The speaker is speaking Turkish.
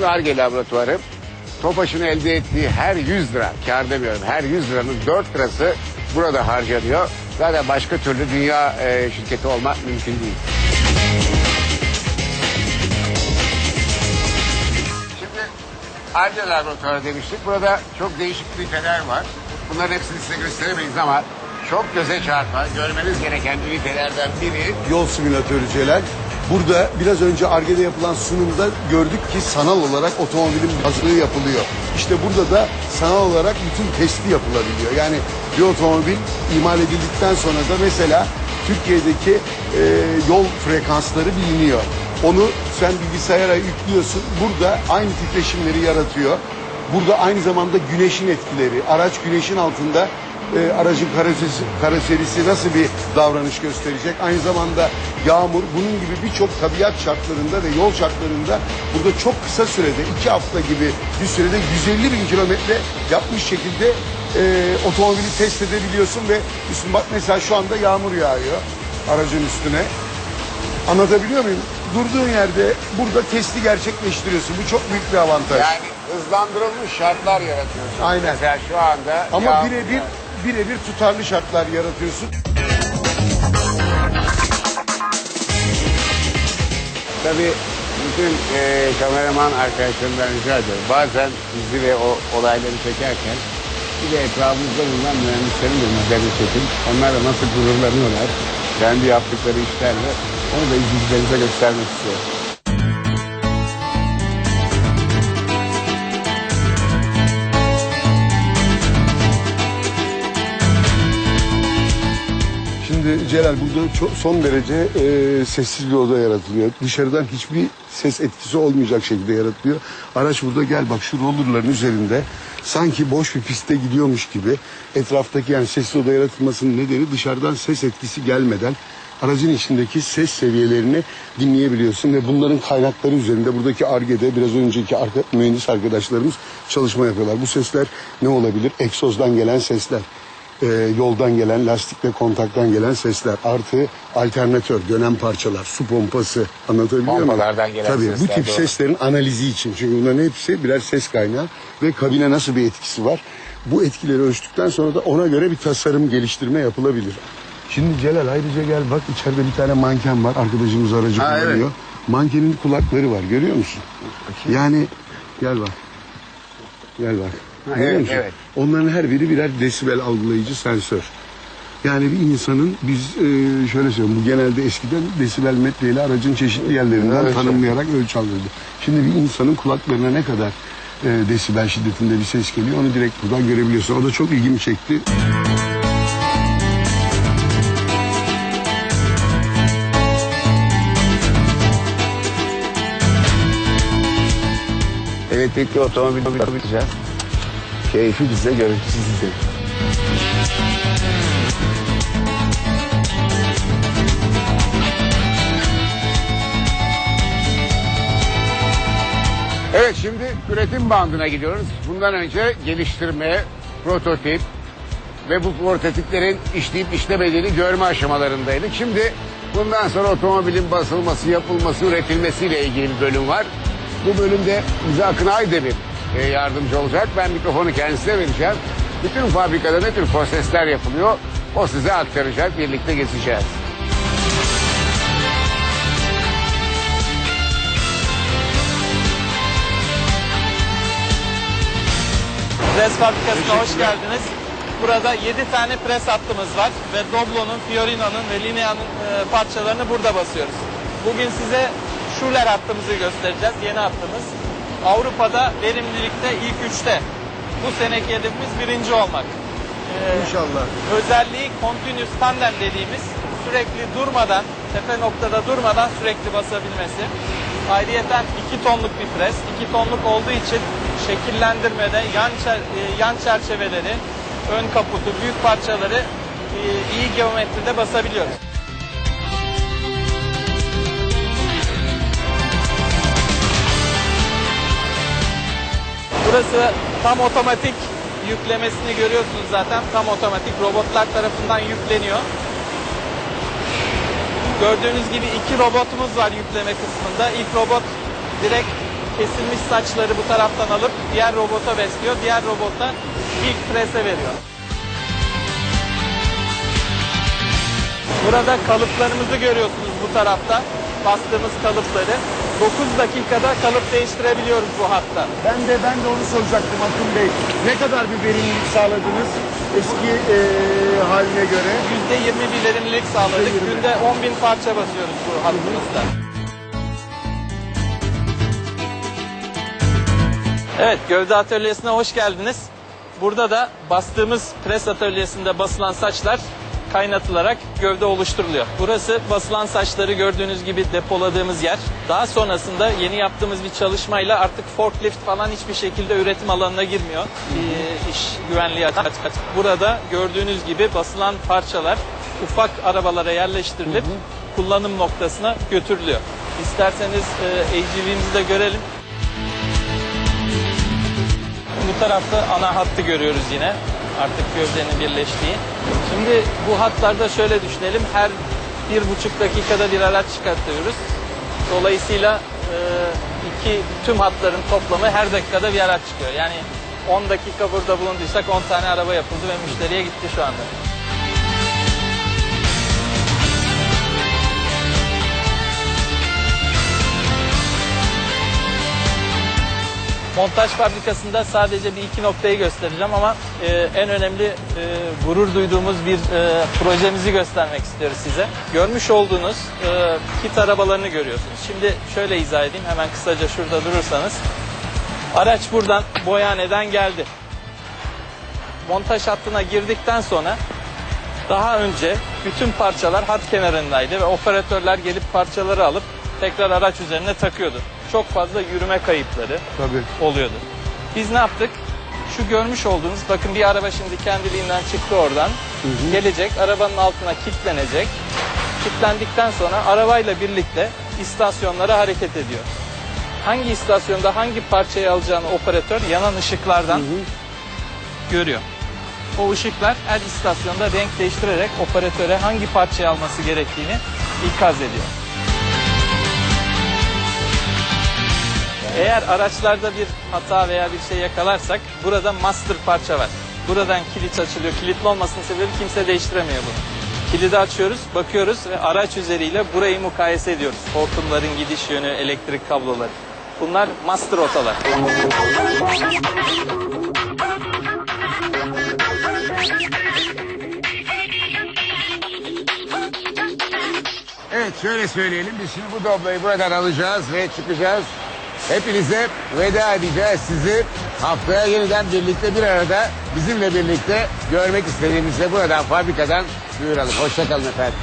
Tofaş'ın ARGE laboratuvarı Tofaş'ın elde ettiği her 100 lira, kar demiyorum, her 100 liranın 4 lirası burada harcanıyor. Zaten başka türlü dünya e, şirketi olmak mümkün değil. Şimdi laboratuvarı demiştik. Burada çok değişik üniteler var. Bunların hepsini size gösteremeyiz ama çok göze çarpan, görmeniz gereken ünitelerden biri Yol simülatörü Celal. Burada biraz önce Arge'de yapılan sunumda gördük ki sanal olarak otomobilin hazırlığı yapılıyor. İşte burada da sanal olarak bütün testi yapılabiliyor. Yani bir otomobil imal edildikten sonra da mesela Türkiye'deki e, yol frekansları biliniyor. Onu sen bilgisayara yüklüyorsun. Burada aynı titreşimleri yaratıyor. Burada aynı zamanda güneşin etkileri, araç güneşin altında e, aracın karoserisi, karoserisi nasıl bir davranış gösterecek? Aynı zamanda yağmur, bunun gibi birçok tabiat şartlarında ve yol şartlarında burada çok kısa sürede, iki hafta gibi bir sürede 150 bin kilometre yapmış şekilde e, otomobili test edebiliyorsun ve üstüne bak mesela şu anda yağmur yağıyor aracın üstüne. Anlatabiliyor muyum? Durduğun yerde burada testi gerçekleştiriyorsun. Bu çok büyük bir avantaj. yani hızlandırılmış şartlar yaratıyorsunuz. Aynen. Mesela şu anda Ama birebir. Birebir tutarlı şartlar yaratıyorsun. Tabii bütün e, kameraman arkadaşlarımdan rica ediyorum. Bazen bizi ve o olayları çekerken bir de etrafımızda bulunan mühendislerin de yüzlerini çekin. Onlar da nasıl gururlanıyorlar kendi yaptıkları işlerle. Onu da izleyicilerimize göstermek istiyorum. Şimdi Celal burada çok, son derece e, sessiz bir oda yaratılıyor. Dışarıdan hiçbir ses etkisi olmayacak şekilde yaratılıyor. Araç burada gel bak şu rollerların üzerinde sanki boş bir pistte gidiyormuş gibi etraftaki yani sessiz oda yaratılmasının nedeni dışarıdan ses etkisi gelmeden aracın içindeki ses seviyelerini dinleyebiliyorsun ve bunların kaynakları üzerinde buradaki ARGE'de biraz önceki arka, mühendis arkadaşlarımız çalışma yapıyorlar. Bu sesler ne olabilir? Egzozdan gelen sesler e, yoldan gelen, lastikle kontaktan gelen sesler. Artı alternatör, dönem parçalar, su pompası anlatabiliyor muyum? Pompalardan gelen Tabii, sesler, bu tip doğru. seslerin analizi için. Çünkü bunların hepsi birer ses kaynağı ve kabine nasıl bir etkisi var? Bu etkileri ölçtükten sonra da ona göre bir tasarım geliştirme yapılabilir. Şimdi Celal ayrıca gel bak içeride bir tane manken var. Arkadaşımız aracı Ha, kullanıyor. evet. Mankenin kulakları var görüyor musun? Yani gel bak. Gel bak. Ha, evet, evet. Onların her biri birer desibel algılayıcı sensör. Yani bir insanın biz e, şöyle söyleyeyim bu genelde eskiden desibel metreyle aracın çeşitli yerlerinden Evet. tanımlayarak ölçü alınırdı. Şimdi bir insanın kulaklarına ne kadar e, desibel şiddetinde bir ses geliyor onu direkt buradan görebiliyorsun. O da çok ilgimi çekti. Elektrikli otomobil yapacağız. Keyfi bize, görüntüsü size. Evet şimdi üretim bandına gidiyoruz. Bundan önce geliştirme, prototip ve bu prototiplerin işleyip işlemediğini görme aşamalarındaydık. Şimdi bundan sonra otomobilin basılması, yapılması, üretilmesiyle ilgili bir bölüm var. Bu bölümde bize Akın Aydemir e, yardımcı olacak. Ben mikrofonu kendisine vereceğim. Bütün fabrikada ne tür prosesler yapılıyor o size aktaracak. Birlikte geçeceğiz. Pres fabrikasına hoş geldiniz. Burada 7 tane pres hattımız var ve Doblo'nun, Fiorina'nın ve Linea'nın e, parçalarını burada basıyoruz. Bugün size Schuler hattımızı göstereceğiz, yeni hattımız. Avrupa'da verimlilikte ilk üçte. Bu seneki hedefimiz birinci olmak. E, İnşallah. özelliği continuous tandem dediğimiz sürekli durmadan, tepe noktada durmadan sürekli basabilmesi. Ayrıyeten 2 tonluk bir pres. 2 tonluk olduğu için şekillendirmede yan, çer- e, yan çerçeveleri, ön kaputu, büyük parçaları e, iyi geometride basabiliyoruz. Burası tam otomatik yüklemesini görüyorsunuz zaten. Tam otomatik robotlar tarafından yükleniyor. Gördüğünüz gibi iki robotumuz var yükleme kısmında. İlk robot direkt kesilmiş saçları bu taraftan alıp diğer robota besliyor. Diğer robota ilk prese veriyor. Burada kalıplarımızı görüyorsunuz bu tarafta. Bastığımız kalıpları. 9 dakikada kalıp değiştirebiliyoruz bu hatta. Ben de ben de onu soracaktım Akın Bey. Ne kadar bir verimlilik sağladınız eski e, haline göre? %20 bir verimlilik sağladık. %20. Günde 10 bin parça basıyoruz bu hattımızda. Evet, gövde atölyesine hoş geldiniz. Burada da bastığımız pres atölyesinde basılan saçlar kaynatılarak gövde oluşturuluyor. Burası basılan saçları gördüğünüz gibi depoladığımız yer. Daha sonrasında yeni yaptığımız bir çalışmayla artık forklift falan hiçbir şekilde üretim alanına girmiyor. Ee, iş güvenliği açık. Burada gördüğünüz gibi basılan parçalar ufak arabalara yerleştirilip kullanım noktasına götürülüyor. İsterseniz e, AGV'mizi de görelim. Bu tarafta ana hattı görüyoruz yine. Artık gövdenin birleştiği. Şimdi bu hatlarda şöyle düşünelim. Her bir buçuk dakikada bir araç çıkartıyoruz. Dolayısıyla e, iki tüm hatların toplamı her dakikada bir araç çıkıyor. Yani 10 dakika burada bulunduysak 10 tane araba yapıldı ve müşteriye gitti şu anda. Montaj fabrikasında sadece bir iki noktayı göstereceğim ama e, en önemli e, gurur duyduğumuz bir e, projemizi göstermek istiyoruz size. Görmüş olduğunuz e, kit arabalarını görüyorsunuz. Şimdi şöyle izah edeyim hemen kısaca şurada durursanız. Araç buradan Boyane'den geldi. Montaj hattına girdikten sonra daha önce bütün parçalar hat kenarındaydı ve operatörler gelip parçaları alıp tekrar araç üzerine takıyordu. Çok fazla yürüme kayıpları Tabii. oluyordu. Biz ne yaptık? Şu görmüş olduğunuz bakın bir araba şimdi kendiliğinden çıktı oradan. Gelecek arabanın altına kilitlenecek. Kilitlendikten sonra arabayla birlikte istasyonlara hareket ediyor. Hangi istasyonda hangi parçayı alacağını operatör yanan ışıklardan görüyor. O ışıklar her istasyonda renk değiştirerek operatöre hangi parçayı alması gerektiğini ikaz ediyor. Eğer araçlarda bir hata veya bir şey yakalarsak burada master parça var. Buradan kilit açılıyor. Kilitli olmasının sebebi kimse değiştiremiyor bunu. Kilidi açıyoruz, bakıyoruz ve araç üzeriyle burayı mukayese ediyoruz. Hortumların gidiş yönü, elektrik kabloları. Bunlar master otalar. Evet şöyle söyleyelim biz şimdi bu dobloyu buradan alacağız ve çıkacağız. Hepinize veda edeceğiz sizi. Haftaya yeniden birlikte bir arada bizimle birlikte görmek istediğimizde buradan fabrikadan duyuralım. Hoşçakalın efendim.